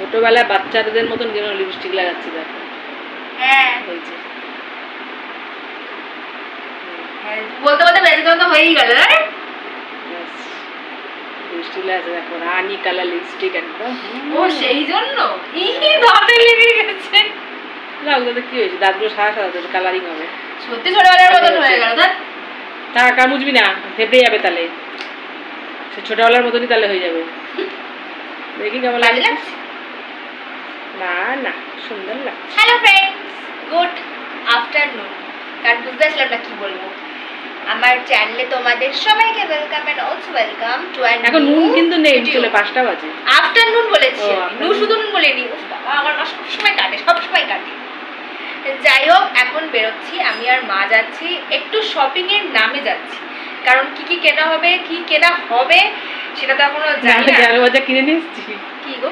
ছোটবেলায় বাচ্চাদের মতন কেন লিপস্টিক লাগাচ্ছি দেখো? হ্যাঁ। হয়েছে। হ্যাঁ, বলতে তো হয়েই গেল লিপস্টিক লাগাচ্ছে দেখো রানি কালার লিপস্টিক একদম। ও সেই জন্য? ইহি দাঁতে লেগে গেছে। লাগ কি হয়েছে? দাঁতগুলো সাদা কালারিং হবে। সত্যি ছোটবেলার মতন হয়ে গেল টাকা মুজবি না থেপড়ে যাবে তাহলে। সে ছোটবেলার মতনই তাহলে হয়ে যাবে। দেখি কেমন লাগছে না না সুন্দর লাগছে হ্যালো ফ্রেন্ডস গুড আফটারনুন কারণ বুঝতে পারছিলাম না কি বলব। আমার চ্যানেলে তোমাদের সবাইকে welcome and also welcome to an এখন নুন কিন্তু নেই চলে পাঁচটা বাজে। আফটারনুন বলেছি। নু শুধু নুন বলিনি। উফ বাবা আমার মা সবসময় কাটে সবসময় কাটে। যাই হোক এখন বেরোচ্ছি। আমি আর মা যাচ্ছি। একটু শপিং এর নামে যাচ্ছি। কারণ কি কি কেনা হবে কি কেনা হবে সেটা তো এখনও জানি না। কিনে নিয়ে কি গো?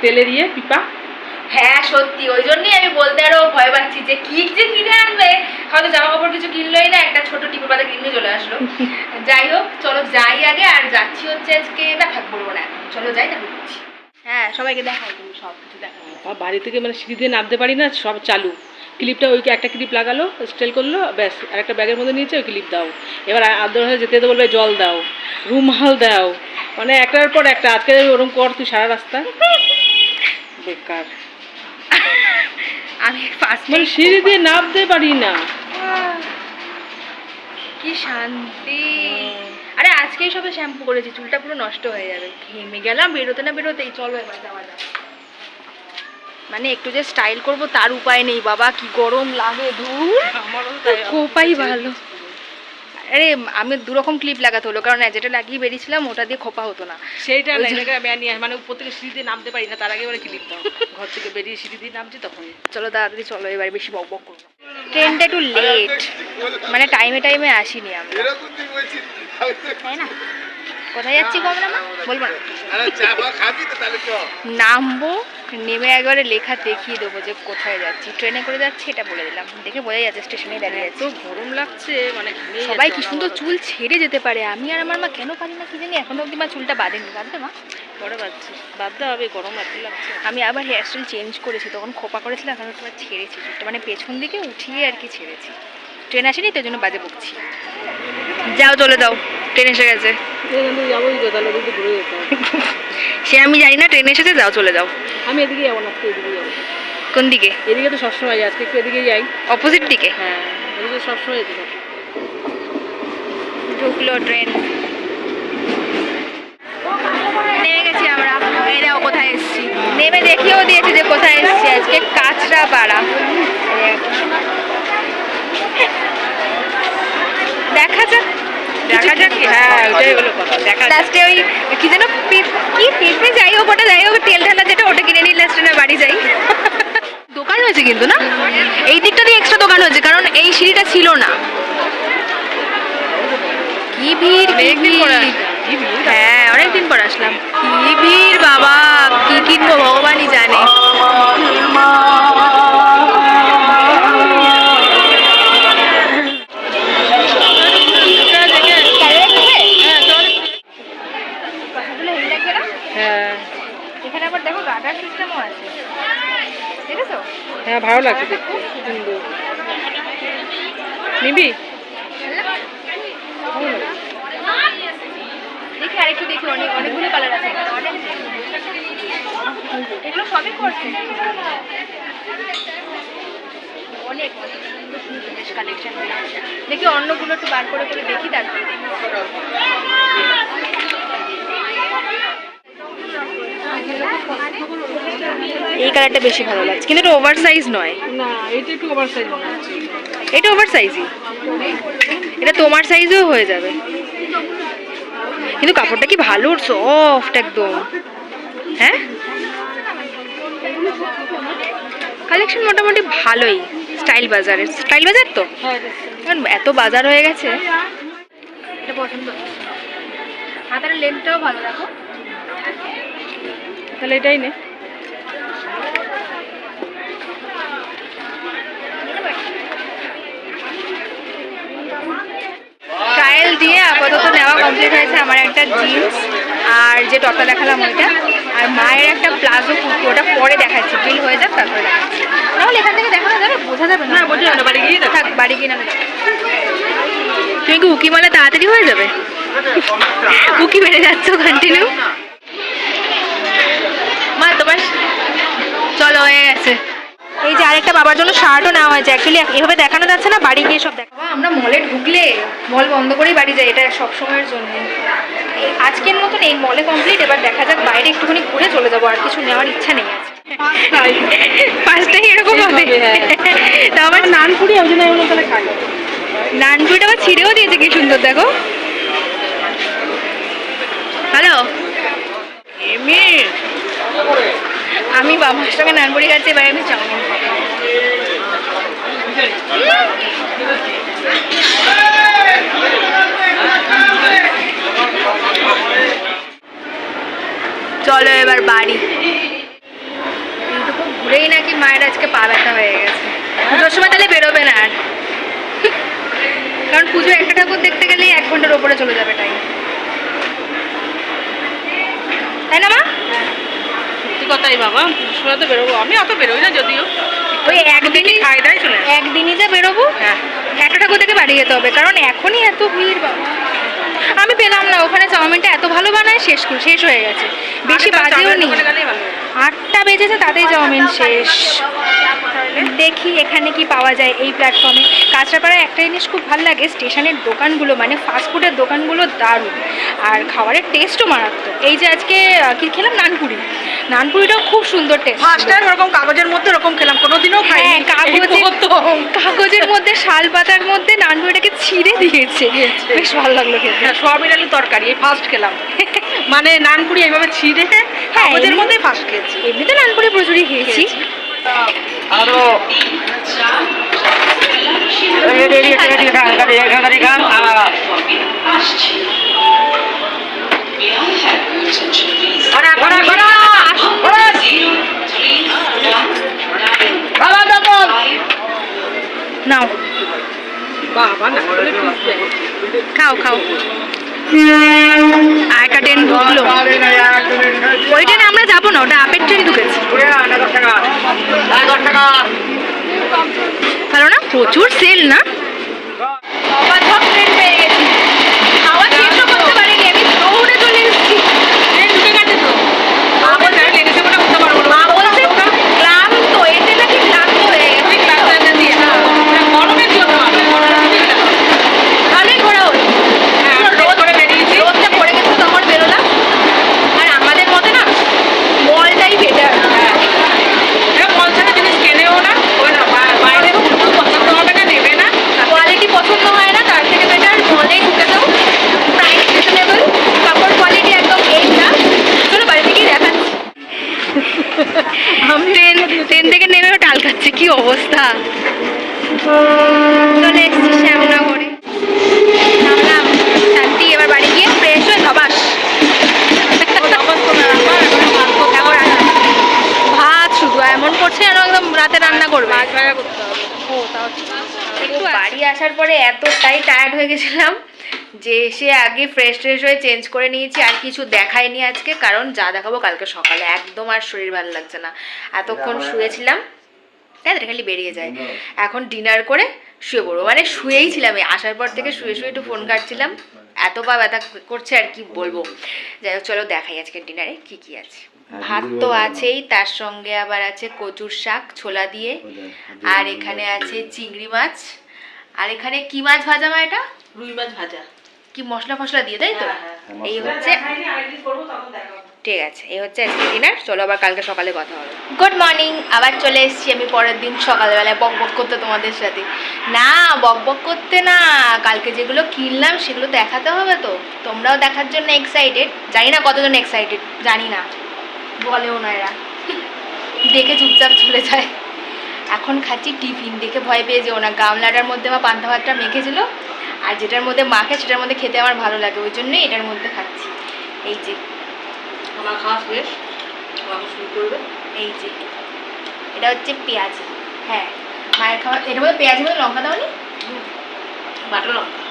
তেলের দিয়ে পিপা? হ্যাঁ সত্যি। ওই জন্যই আমি বলতে আরও ভয় পাচ্ছি যে কি যে কিনে আনবে। হয়তো জামা কাপড় কিছু কিনলোই না একটা ছোট টিপে পাতা কিনে চলে আসলো। যাই হোক চলো যাই আগে আর যাচ্ছি হচ্ছে আজকে না থাক বলব না। চলো যাই তারপর বলছি হ্যাঁ সবাইকে দেখাই তুমি সব কিছু দেখাই বাবা, বাড়ি থেকে মানে সিঁড়ি দিয়ে নামতে পারি না সব চালু। ক্লিপটা ওই একটা ক্লিপ লাগালো স্টেল করল ব্যাস আর একটা ব্যাগের মধ্যে নিয়েছে ওই ক্লিপ দাও। এবার আদর হয়ে যেতে যেতে বলবে জল দাও রুমাল দাও। মানে একটার পর একটা আজকে ওরকম কর তুই সারা রাস্তা। বেকার। আমি ফার্স্ট মানে সিঁড়ি দিয়ে নামতে পারি না। কি শান্তি। আরে আজকেই সবে শ্যাম্পু করেছি চুলটা পুরো নষ্ট হয়ে যাবে। ঘেমে গেলাম বেরোতে না বেরোতেই চলো এবার যাওয়া যাক। মানে একটু যে স্টাইল করব তার উপায় নেই। বাবা কি গরম লাগে দূর আমারও তাই কোপাই ভালো। আরে আমি দুরকম ক্লিপ লাগাতে হলো কারণ যেটা লাগিয়ে বেরিয়েছিলাম ওটা দিয়ে খোপা হতো না। সেইটা মানে উপর থেকে সিঁড়ি দিয়ে নামতে পারি না তার আগে ওরা ক্লিপ দাও। ঘর থেকে বেরিয়ে সিঁড়ি দিয়ে নামছি তখন চলো তাড়াতাড়ি চলো এবার বেশি বক বক করব। ট্রেনটা একটু লেট মানে টাইমে টাইমে আসিনি আমরা। তাই না? কোথায় যাচ্ছি আমরা মা? বলব না। নামবো নেমে একবারে লেখা দেখিয়ে দেবো যে কোথায় যাচ্ছি। ট্রেনে করে যাচ্ছি এটা বলে দিলাম। দেখে বোঝা যাচ্ছে স্টেশনে দাঁড়িয়ে এত যাচ্ছি গরম লাগছে মানে সবাই কি সুন্দর চুল ছেড়ে যেতে পারে? আমি আর আমার মা কেন পারি না কি জানি? এখনও অব্দি মা চুলটা বাঁধেনি। বাঁধতে মা? পরে পাচ্ছি বাধ্য হবে গরম এত লাগছে। আমি আবার হেয়ার স্টাইল চেঞ্জ করেছি তখন খোপা করেছিলাম এখন একটু ছেড়েছি চুলটা। মানে পেছন দিকে উঠিয়ে আর কি ছেড়েছি। ট্রেন আসেনি তো ওই জন্য বাজে বকছি। যাও চলে যাও। ট্রেন এসে গেছে। সে আমি জানি না ট্রেন এসেছে যাও চলে যাও। আমি এদিকে যাব না এদিকে যাব। কোন দিকে? এদিকে তো সবসময় যাই আজকে একটু এদিকে যাই। অপোজিট দিকে? হ্যাঁ এদিকে সবসময় যেতে ঢুকলো ট্রেন। নেমে গেছি আমরা। এই দেখো কোথায় এসেছি? নেমে দেখিয়েও দিয়েছি যে কোথায় এসেছি আজকে কাঁচরা পাড়া দেখা যাক দেখা যাক কি? হ্যাঁ ওইটাই হলো কথা দেখা লাস্টে ওই কি যেন কি পিঁপড়ে যাই হোক ওটা যাই হোক তেল ঢালা যেটা ওটা কিনে নিয়ে লাস্টে না বাড়ি যাই। দোকান হয়েছে কিন্তু না? এই দিকটা দিয়ে এক্সট্রা দোকান হয়েছে কারণ এই সিঁড়িটা ছিল না। কি ভিড়। হ্যাঁ অনেকদিন পর আসলাম। ভালো লাগছে দেখতে সুন্দর। নিবি? দেখি আরেকটু দেখি অনেক অনেকগুলো কালার আছে। এগুলো সবই করছে। অনেক বেশ কালেকশন দেখি অন্যগুলো একটু বার করে করে দেখি তারপরে। এই কালারটা বেশি ভালো লাগছে। কিন্তু এটা ওভার সাইজ নয়। না এটা একটু ওভার সাইজ এটা ওভার সাইজই এটা তোমার সাইজেও হয়ে যাবে। কিন্তু কাপড়টা কি ভালো সফট একদম। হ্যাঁ? কালেকশন মোটামুটি ভালোই স্টাইল বাজারের। স্টাইল বাজার তো? হ্যাঁ কারণ এত বাজার হয়ে গেছে। এটা পছন্দ হাতার লেন্থটাও ভালো রাখো তাহলে এটাই নে। ট্রায়াল দিয়ে আপাতত নেওয়া কমপ্লিট হয়েছে আমার একটা জিন্স আর যে টপটা দেখালাম ওইটা। আর মায়ের একটা প্লাজো কুর্তি দেখাচ্ছি। বিল হয়ে যাক তারপরে দেখাচ্ছি। নাহলে এখান থেকে দেখানো যাবে? বোঝা যাবে না। না, বোঝা যাবে বাড়ি গিয়ে। থাক বাড়ি গিয়ে নামে তুমি কি উকি মারলে তাড়াতাড়ি হয়ে যাবে? উকি মেরে যাচ্ছ কন্টিনিউ মা তোমার চলো হয়ে গেছে। এই যে আরেকটা বাবার জন্য শার্টও নেওয়া হয়েছে। অ্যাকচুয়ালি এভাবে দেখানো যাচ্ছে না বাড়ি গিয়ে সব দেখা আমরা মলে ঢুকলে মল বন্ধ করেই বাড়ি যাই এটা সব সময়ের জন্য। আজকের মতন এই মলে কমপ্লিট এবার দেখা যাক বাইরে একটুখানি ঘুরে চলে যাব আর কিছু নেওয়ার ইচ্ছা নেই পাঁচটাই এরকম হবে। তা আমার আমার নান ওই জন্য আমি তাহলে খাই। নানপুরিটা আবার ছিঁড়েও দিয়েছে কি সুন্দর দেখো। হ্যালো? এমনি আমি বাবার সঙ্গে নানপুরি খাচ্ছি, এবার আমি চাউমিন চলো এবার বাড়ি। ঘুরেই নাকি মায়ের আজকে পা ব্যথা হয়ে গেছে। পুজোর সময় তাহলে বেরোবে না আর। কারণ পুজো একটা ঠাকুর দেখতে গেলেই এক ঘণ্টার ওপরে চলে যাবে টাইম তাই না মা? কথাই বাবা সময় তো বেরোবো। আমি অত বেরোই না যদিও। ওই একদিনই খাই দাই চলে একদিনই যে বেরোবো? হ্যাঁ। একটা থেকে বাড়ি যেতে হবে কারণ এখনই এত ভিড় বাবা। আমি পেলাম না ওখানে চাউমিনটা এত ভালো বানায় শেষ শেষ হয়ে গেছে। বেশি বাজেও নেই। আটটা বেজেছে তাতেই চাউমিন শেষ। দেখি এখানে কি পাওয়া যায় এই প্ল্যাটফর্মে কাঁচরাপাড়ায় একটা জিনিস খুব ভালো লাগে স্টেশনের দোকানগুলো মানে ফাস্টফুডের দোকানগুলো দারুণ। আর খাবারের টেস্টও মারাত্মক। এই যে আজকে কি খেলাম? নানপুরি। নানপুরিটাও খুব সুন্দর টেস্ট ফার্স্ট টাইম ওরকম কাগজের মধ্যে ওরকম খেলাম কোনোদিনও হ্যাঁ প্রথম। কাগজের মধ্যে শাল পাতার মধ্যে নানপুরিটাকে ছিঁড়ে দিয়েছে। বেশ ভালো লাগল খেতে। হ্যাঁ সয়াবিন আলু তরকারি এই ফার্স্ট খেলাম। মানে নানপুরি এইভাবে ছিঁড়ে কাগজের এমনি- মধ্যেই ফার্স্ট খেয়েছি। এমনিতে নানপুরি প্রচুরই খেয়েছি। আরও নাও। বাবা না খাও খাও। আর একটা ট্রেন ঢুকলো ওই ট্রেনে আমরা যাব না ওটা আপের ট্রেন ঢুকেছে। ভালো না? প্রচুর সেল না গেছি খাওয়া শেষও করতে পারিনি আমি দৌড়ে চলে এসেছি ট্রেন ঢুকে গেছে তো মা বলছে আমি লেডিসে করে উঠতে পারব না মা বলছে ক্লান্ত এতে নাকি ক্লান্ত হয়ে গেছে তুমি ক্লাস লাইনে দিয়ে না গরমের জন্য আমি গরমের খুবই ক্লান্ত। ভালোই ঘোরা হলো হ্যাঁ, আমরা রোদ করে বেরিয়েছি রোদটা পড়ে গেছে তখন বেরোলাম আর আমাদের মতে না মলটাই বেটার হ্যাঁ এরা পঞ্চান্ন জিনিস কেনেও না ওই না বা- বাইরে খুব পছন্দ হবে না নেবে না কোয়ালিটি পছন্দ হয় না তার থেকে বেটার মলেই ঢুকে দাও প্রাইস রিজনেবল কাপড় কোয়ালিটি একদম এই না চলো বাড়ি থেকেই দেখাচ্ছি ট্রেন ট্রেন থেকে নেমেও টাল খাচ্ছে কি অবস্থা চলে এসেছি শ্যামনগরে নামলাম শান্তি এবার বাড়ি গিয়ে ফ্রেশ হয়ে ধবাস তারপর রান্না। ভাত শুধু এমন করছে যেন একদম রাতে রান্না করবে মাছ ভাজা করতে হবে ও তাও একটু বাড়ি আসার পরে এতটাই টায়ার্ড হয়ে গেছিলাম যে এসে আগে ফ্রেশ ট্রেশ হয়ে চেঞ্জ করে নিয়েছি আর কিছু দেখাইনি আজকে কারণ যা দেখাবো কালকে সকালে। একদম আর শরীর ভালো লাগছে না। এতক্ষণ শুয়েছিলাম তাই তো খালি বেরিয়ে যায়। এখন ডিনার করে শুয়ে পড়ব। মানে শুয়েই ছিলাম আসার পর থেকে শুয়ে শুয়ে একটু ফোন কাটছিলাম। এত পা ব্যথা করছে আর কি বলব। যাই হোক চলো দেখাই আজকে ডিনারে কি কি আছে। ভাত তো আছেই তার সঙ্গে আবার আছে কচুর শাক ছোলা দিয়ে। আর এখানে আছে চিংড়ি মাছ। আর এখানে কি মাছ ভাজা মা এটা? রুই মাছ ভাজা। কি মশলা ফসলা দিয়ে তাই তো? হ্যাঁ, হ্যাঁ। এই হচ্ছে। ঠিক আছে এই হচ্ছে আজকে ডিনার। চলো আবার কালকে সকালে কথা হবে। গুড মর্নিং আবার চলে এসেছি আমি পরের দিন সকালবেলায় বক বক করতে তোমাদের সাথে। না বক বক করতে না কালকে যেগুলো কিনলাম সেগুলো দেখাতে হবে তো। তোমরাও দেখার জন্য এক্সাইটেড জানি না কতজন এক্সাইটেড জানি না। বলেও না এরা। দেখে চুপচাপ চলে যায়। এখন খাচ্ছি টিফিন। দেখে ভয় পেয়ে যেও না। গামলাটার মধ্যে আমার পান্তা ভাতটা মেখেছিল। আর যেটার মধ্যে মাখে সেটার মধ্যে খেতে আমার ভালো লাগে। ওই জন্যই এটার মধ্যে খাচ্ছি। এই যে। আমার খাওয়া শেষ? আমাকে শুরু করবে? এই যে। এটা হচ্ছে পেঁয়াজি। হ্যাঁ। মায়ের খাওয়া এটার মধ্যে পেঁয়াজি মধ্যে লঙ্কা দাও নি বাটা লঙ্কা।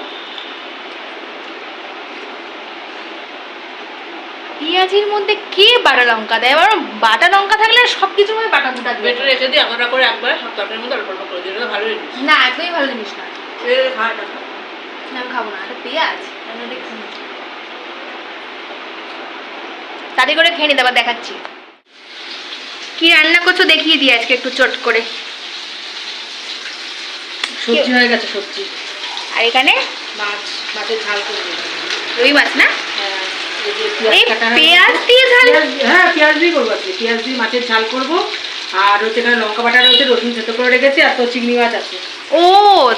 পেঁয়াজির মধ্যে কে বাটা লঙ্কা দেয়? এবার বাটা লঙ্কা থাকলে সব কিছুর মধ্যে বাটা যদি আমরা করে একবার সব তরকারির মধ্যে অল্প অল্প করে দিই ভালো জিনিস। না একদমই ভালো জিনিস না এ খাওয়া না, আমি খাব না। এটা পেঁয়াজ? এটা কি? করে খেয়ে নিতে আবার দেখাচ্ছি। কি রান্না করছ দেখিয়ে দিই আজকে একটু চট করে। সবজি হয়ে গেছে সবজি। আর এখানে? মাছ মাছের ঝাল করে। রুই মাছ না? হ্যাঁ, পেঁয়াজ হয়ে পেঁয়াজ গেছে। দিয়ে ঝাল হ্যাঁ পেঁয়াজ দিয়ে করব আজকে। পেঁয়াজ দিয়ে মাছের ঝাল করব। আর হচ্ছে এখানে লঙ্কা বাটা রয়েছে রসুন সেদ্ধ করে রেখেছি আর তো চিংড়ি মাছ আছে। ও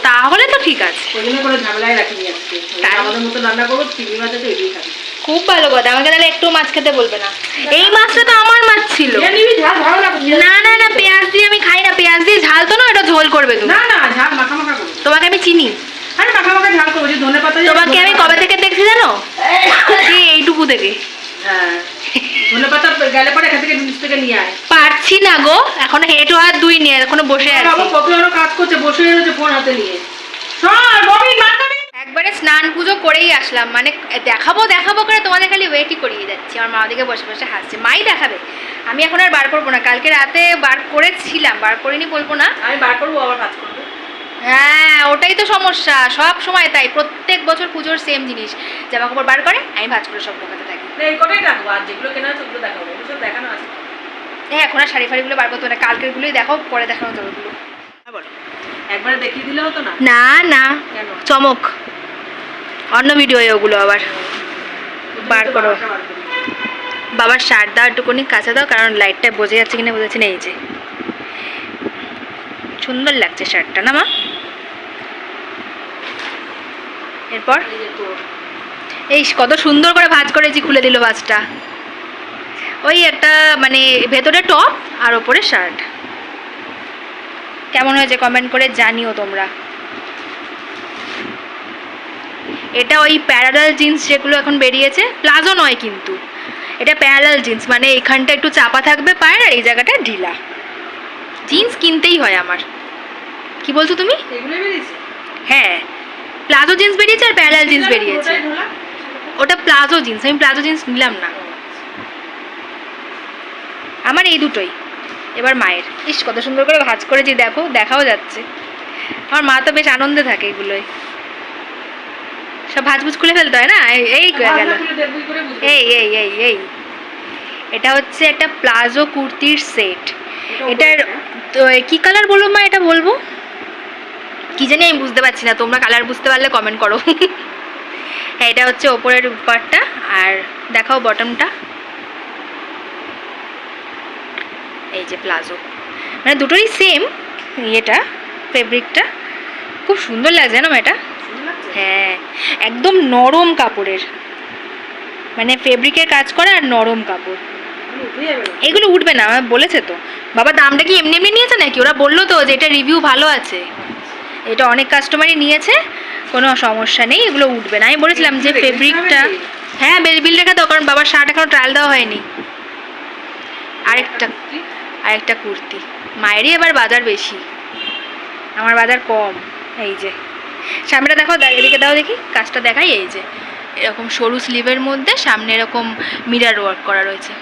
তাহলে তো ঠিক আছে। ওই জন্য কোনো ঝামেলায় রাখিনি আজকে। আমাদের মতো রান্না করব চিংড়ি মাছ আছে এটাই খাবি। খুব ভালো কথা আমাকে তাহলে একটু মাছ খেতে বলবে না। এই মাছটা তো আমার মাছ ছিল। না না না পেঁয়াজ দিয়ে আমি খাই না। পেঁয়াজ দিয়ে ঝাল তো না এটা ঝোল করবে তুমি। না না ঝাল মাখা মাখা করব। তোমাকে আমি চিনি। আরে মাখা মাখা ঝাল করব যে ধনে পাতা তোমাকে আমি কবে থেকে দেখছি জানো যে এইটুকু থেকে হ্যাঁ ধনে পাতা গেলে পরে এখান থেকে নিচ থেকে নিয়ে আয়। পারছি না গো এখন হেঁটো হাত দুই নিয়ে এখনও বসে আছি। কাজ করছে বসে ফোন হাতে নিয়ে। একবারে স্নান পুজো করেই আসলাম মানে দেখাবো দেখাবো করে তোমাদের খালি ওয়েটই করিয়ে যাচ্ছি। আমার মা ওদিকে বসে বসে হাসছে। মাই দেখাবে? আমি এখন আর বার করব না। কালকে রাতে বার করেছিলাম বার করিনি বলব না। আমি বার করব আবার কাজ করব। হ্যাঁ ওটাই তো সমস্যা। সব সময় তাই প্রত্যেক বছর পুজোর সেম জিনিস। জামা কাপড় বার করে আমি ভাজ করে সব ঢোকাতে থাকি। এই কটাই রাখব আর যেগুলো কেনা আছে ওগুলো দেখাবো সব দেখানো আছে। হ্যাঁ এখন আর শাড়ি ফাড়িগুলো বার করতে না কালকেরগুলোই দেখো পরে দেখানো যাবে ওগুলো। হ্যাঁ, একবারে দেখিয়ে দিলে হতো না? না না। চমক। অন্য ভিডিও ওগুলো আবার বার করো। বাবার শার্ট দাও একটুখানি কাছে দাও কারণ লাইটটা বোঝা যাচ্ছে কিনা বোঝাচ্ছি না এই যে। সুন্দর লাগছে শার্টটা না মা? এরপর? এই কত সুন্দর করে ভাঁজ করেছি খুলে দিল ভাঁজটা। ওই একটা মানে ভেতরে টপ আর ওপরে শার্ট। কেমন হয়েছে কমেন্ট করে জানিও তোমরা। এটা ওই প্যারালাল জিন্স যেগুলো এখন বেরিয়েছে প্লাজো নয় কিন্তু। এটা প্যারালাল জিন্স মানে এখানটা একটু চাপা থাকবে পায়ের আর এই জায়গাটা ঢিলা। জিন্স কিনতেই হয় আমার। কি বলছো তুমি? হ্যাঁ। প্লাজো জিন্স বেরিয়েছে আর প্যারালাল জিন্স বেরিয়েছে। ওটা প্লাজো জিন্স। আমি প্লাজো জিন্স নিলাম না। আমার এই দুটোই। এবার মায়ের। ইস কত সুন্দর করে ভাজ করেছি দেখো দেখাও যাচ্ছে। আমার মা তো বেশ আনন্দে থাকে এগুলোই। সব ভাজভুজ খুলে ফেলতে হয় না? এই- গেল। এই এই এই এই। এটা হচ্ছে একটা প্লাজো কুর্তির সেট। এটার তো কি কালার বলব মা এটা বলব? কি জানি আমি বুঝতে পারছি না, তোমরা কালার বুঝতে পারলে কমেন্ট করো। হ্যাঁ এটা হচ্ছে ওপরের পার্টটা আর দেখাও বটমটা এই যে প্লাজো। মানে দুটোই সেম ইয়েটা ফেব্রিকটা খুব সুন্দর লাগছে না এটা? হ্যাঁ একদম নরম কাপড়ের। মানে ফেব্রিকের কাজ করা আর নরম কাপড়। এগুলো উঠবে না বলেছে তো। বাবা দামটা কি এমনি এমনি নিয়েছে নাকি? ওরা বলল তো যে এটা রিভিউ ভালো আছে। এটা অনেক কাস্টমারই নিয়েছে কোনো সমস্যা নেই এগুলো উঠবে না। আমি বলেছিলাম যে ফেব্রিকটা হ্যাঁ বিল রেখে দাও কারণ বাবার শার্ট এখনও ট্রায়াল দেওয়া হয়নি। আরেকটা আরেকটা কুর্তি। মায়েরই এবার বাজার বেশি। আমার বাজার কম এই যে। সামনেটা দেখো এদিকে দাও দেখি কাজটা দেখাই এই যে। এরকম সরু স্লিভের মধ্যে সামনে এরকম মিরার ওয়ার্ক করা রয়েছে।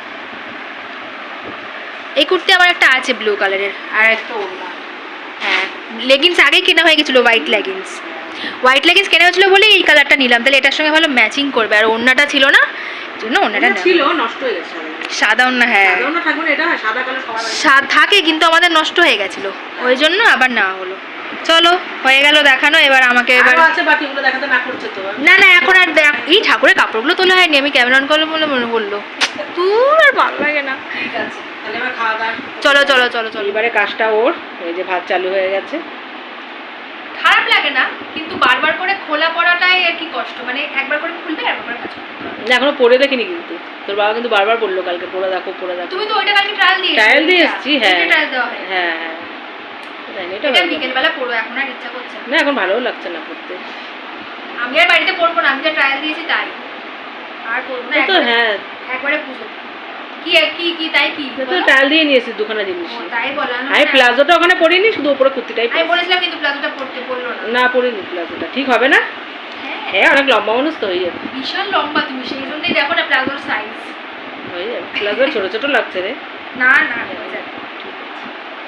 এই কুর্তি আমার একটা আছে ব্লু কালারের আর একটা ওড়না। হ্যাঁ লেগিংস আগে কেনা হয়ে গেছিল হোয়াইট লেগিংস হোয়াইট লেগিংস কেনা হয়েছিল বলে এই কালারটা নিলাম। তাহলে এটার সঙ্গে ভালো ম্যাচিং করবে। আর ওড়নাটা ছিল না জন্য ওড়নাটা ছিল নষ্ট হয়ে গেছে সাদা। ওড়না হ্যাঁ। থাকে কিন্তু আমাদের নষ্ট হয়ে গেছিল। ওই জন্য আবার নেওয়া হলো। চলো হয়ে গেল দেখানো এবার আমাকে এবার না না না এখন আর দেখ এই ঠাকুরের কাপড়গুলো তোলা হয়নি আমি ক্যামেরা অন করল বলে মনে বলল তোর আর ভালো লাগে না। ঠিক আছে। চলো চলো চলো চলো। এবারে কাজটা ওর এই যে ভাত চালু হয়ে গেছে। খারাপ লাগে না কিন্তু বারবার করে খোলা পড়াটাই আর কি কষ্ট। মানে একবার করে খুলবে আর একবার কাজ না এখনও পরে দেখিনি কিন্তু। তোর বাবা কিন্তু বারবার বলল কালকে পরে দেখো পরে দেখো। তুমি তো ওইটা কালকে ট্রায়াল দিয়ে ট্রায়াল দিয়ে এসছি হ্যাঁ। ট্রায়াল দেওয়া হয় হ্যাঁ। হ্যাঁ এটা এটা বিকেল বেলা পড়ো এখন আর ইচ্ছা করছে না। এখন ভালোও লাগছে না পড়তে। আমি আর বাড়িতে পড়ব না আমি যা ট্রায়াল দিয়েছি তাই। আর পড়ব না হ্যাঁ। একবারে পুজো। কি কি কি তাই কি? তো? দিয়ে নিয়েছি দুখানা জিনিস। তাই বলা আমি প্লাজোটা ওখানে পরিনি শুধু উপরে কুর্তিটাই আমি বলেছিলাম কিন্তু প্লাজোটা পড়তে বলল না। না পরিনি প্লাজোটা। ঠিক হবে না? হ্যাঁ। হ্যাঁ অনেক লম্বা মানুষ তো হয়ে যাবে। বিশাল লম্বা তুমি সেই জন্যই দেখো না প্লাজোর সাইজ হয়ে যাবে। প্লাজো ছোট ছোট লাগছে রে। না না যাবে।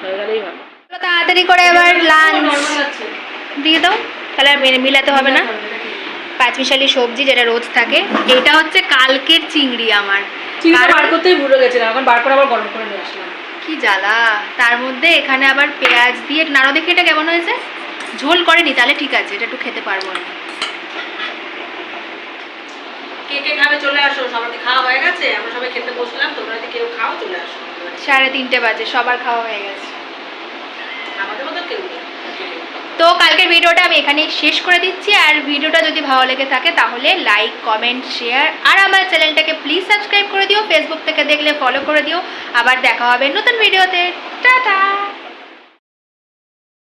হয়ে গেলেই ভালো তাড়াতাড়ি করে এবার লাঞ্চ দিয়ে দাও। তাহলে আর মিলাতে হবে না। পাঁচমিশালি সবজি যেটা রোজ থাকে এটা হচ্ছে কালকের চিংড়ি আমার। চিংড়িটা বার করতেই ভুলে গেছিলাম এখন বার করে আবার গরম করে নিয়ে আসলাম। কি জ্বালা। তার মধ্যে এখানে আবার পেঁয়াজ দিয়ে নাড়ো দেখে এটা কেমন হয়েছে। ঝোল করেনি তাহলে ঠিক আছে এটা একটু খেতে পারব না কে কে খাবে চলে আসো খাওয়া হয়ে গেছে আমরা সবাই খেতে বসলাম তোমরা যদি কেউ খাও চলে আসো। সাড়ে তিনটে বাজে সবার খাওয়া হয়ে গেছে। আমাদের মতো কেউ নেই। তো কালকের ভিডিওটা আমি এখানেই শেষ করে দিচ্ছি। আর ভিডিওটা যদি ভালো লেগে থাকে তাহলে লাইক কমেন্ট শেয়ার আর আমার চ্যানেলটাকে প্লিজ সাবস্ক্রাইব করে দিও। ফেসবুক থেকে দেখলে ফলো করে দিও। আবার দেখা হবে নতুন ভিডিওতে। টাটা!